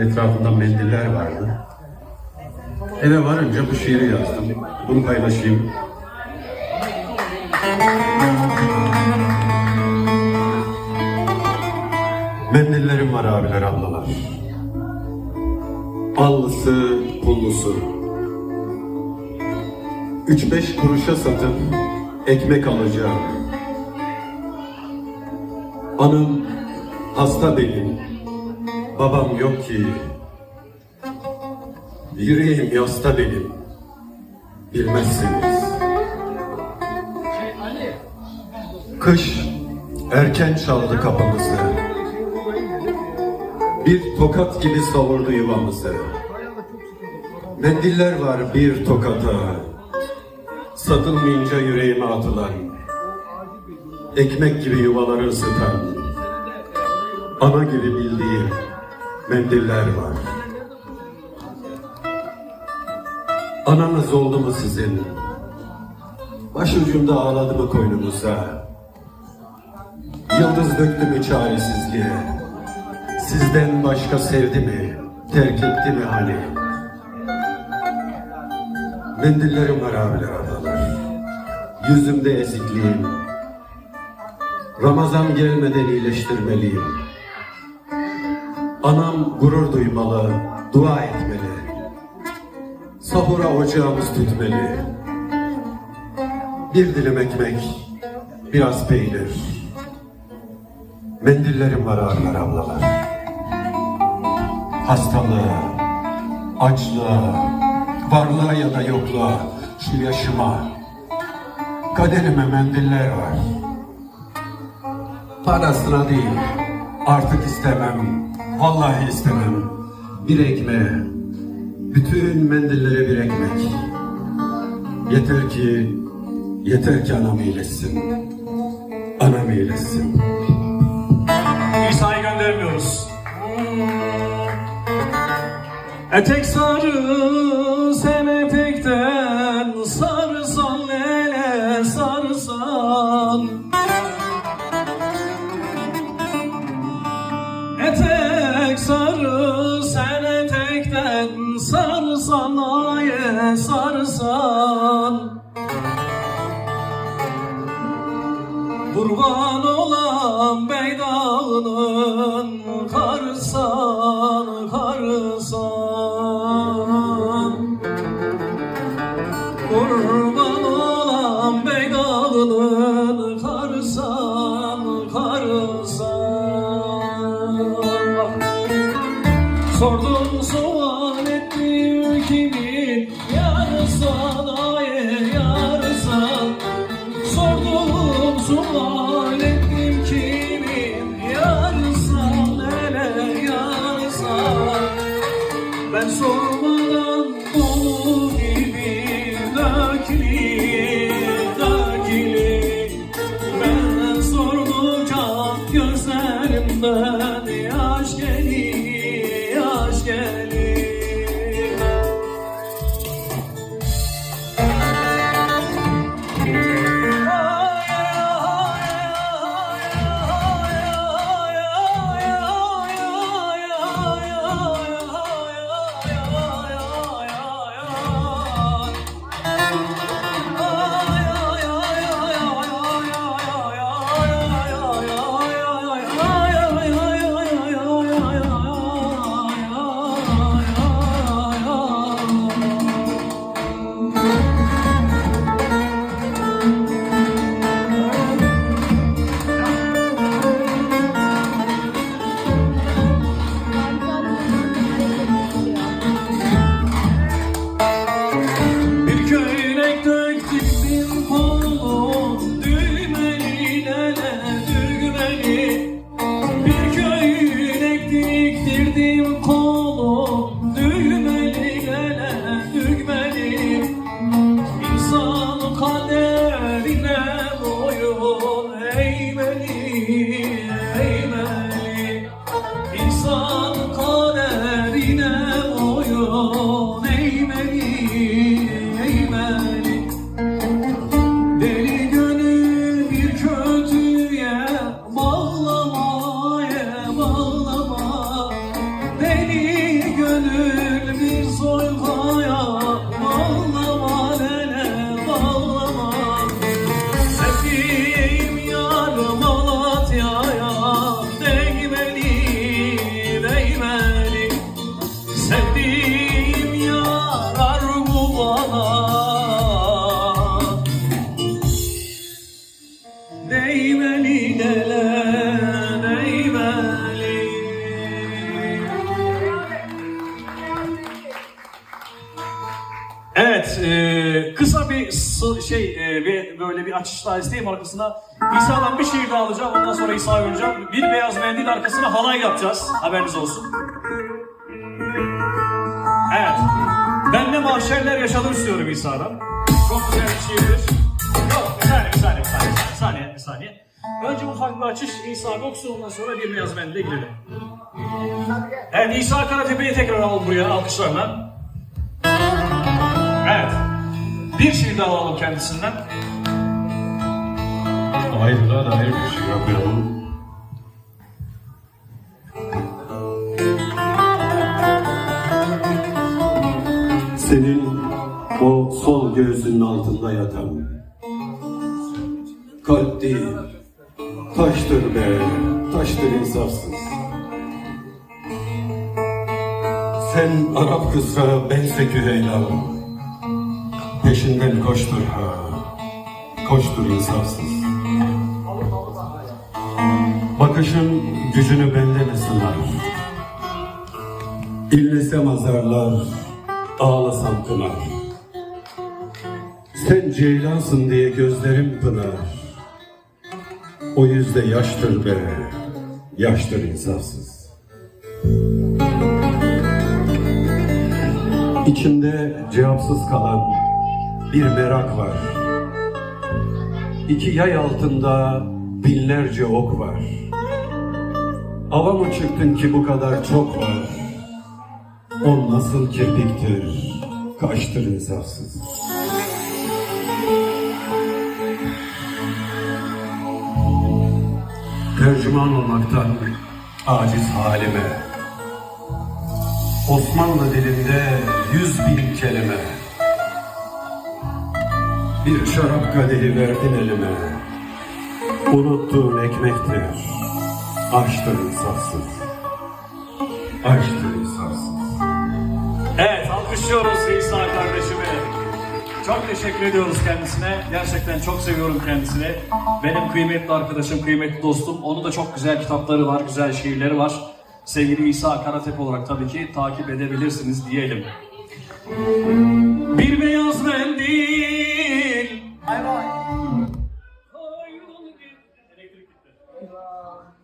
etrafında mendiller vardı. Eve varınca bu şiiri yazdım. Bunu paylaşayım. Mendillerim var abiler ablalar. Allısı, pullusu. Üç beş kuruşa satıp ekmek alacağım. Anam hasta benim. Babam yok ki. Yüreğim yasta benim. Bilmezsiniz. Kış erken çaldı kapımızı. Bir tokat gibi savurdu yuvamızı. Mendiller var bir tokata. Satılmayınca yüreğime atılan. Ekmek gibi yuvaları ısıtan. Ana gibi bildiğim mendiller var. Ananız oldu mu sizin? Başucumda ağladı mı koynunuza? Yıldız döktü mü çaresizliğe? Sizden başka sevdi mi? Terk etti mi hani? Mendillerim var abiler ablalar. Yüzümde ezikliğim. Ramazan gelmeden iyileştirmeliyim. Anam gurur duymalı, dua etmeli. Sahura ocağımız tütmeli. Bir dilim ekmek, biraz peynir. Mendillerim var abiler ablalar. Hastalığa, açlığa, varlığa ya da yokluğa, şu yaşıma, kaderime mendiller var. Parasına değil, artık istemem, vallahi istemem. Bir ekmeğe, bütün mendillere bir ekmek. Yeter ki, yeter ki anam iyileşsin. Anam iyileşsin. İsa'yı göndermiyoruz. Etek sarı aye sarsan Kurban olan beydağının karsan karsan. Kurban Evet, e, kısa bir şey, e, bir, böyle bir açış daha isteyeyim arkasına. İsa'dan bir şiir daha alacağım, ondan sonra İsa'yı oynayacağım. Bir beyaz mendil arkasına halay yapacağız, haberiniz olsun. Evet, ben ne mahşerler yaşadım istiyorum İsa'dan. Çok güzel bir şiirdir. Yok, bir saniye, bir saniye, bir saniye, Önce ufak bir açış, İsa ondan sonra bir beyaz mendile girelim. Evet, İsa Karatepe'yi tekrar alalım buraya, alkışlarla. Evet. Bir şiir daha alalım kendisinden. Ayrılığa dair bir şey yapıyorum. Senin o sol göğsünün altında yatan kalp değil, taştır be, taştır insafsız. Sen Arap kızra bense Küheyla, peşinden koştur ha, koştur insafsız. Bakışın gücünü benden sınar. İllesem azarlar, ağlasam kınar. Sen ceylansın diye gözlerim pınar. O yüzde yaştır be, yaştır insafsız. İçimde cevapsız kalan bir merak var. İki yay altında binlerce ok var. Ava mı çıktın ki bu kadar çok var? O nasıl kirpiktir, kaştır insafsız. Tercüman olmaktan aciz halime. Osmanlı dilinde yüz bin kelime. Bir şarap kadehi verdin elime. Unuttuğun ekmektir. Açtır insafsız. Açtır insafsız. Evet, alkışlıyoruz İsa kardeşimi. Çok teşekkür ediyoruz kendisine. Gerçekten çok seviyorum kendisini. Benim kıymetli arkadaşım, kıymetli dostum. Onun da çok güzel kitapları var, güzel şiirleri var. Sevgili İsa Karatepe olarak tabii ki takip edebilirsiniz diyelim. Bir beyaz mendil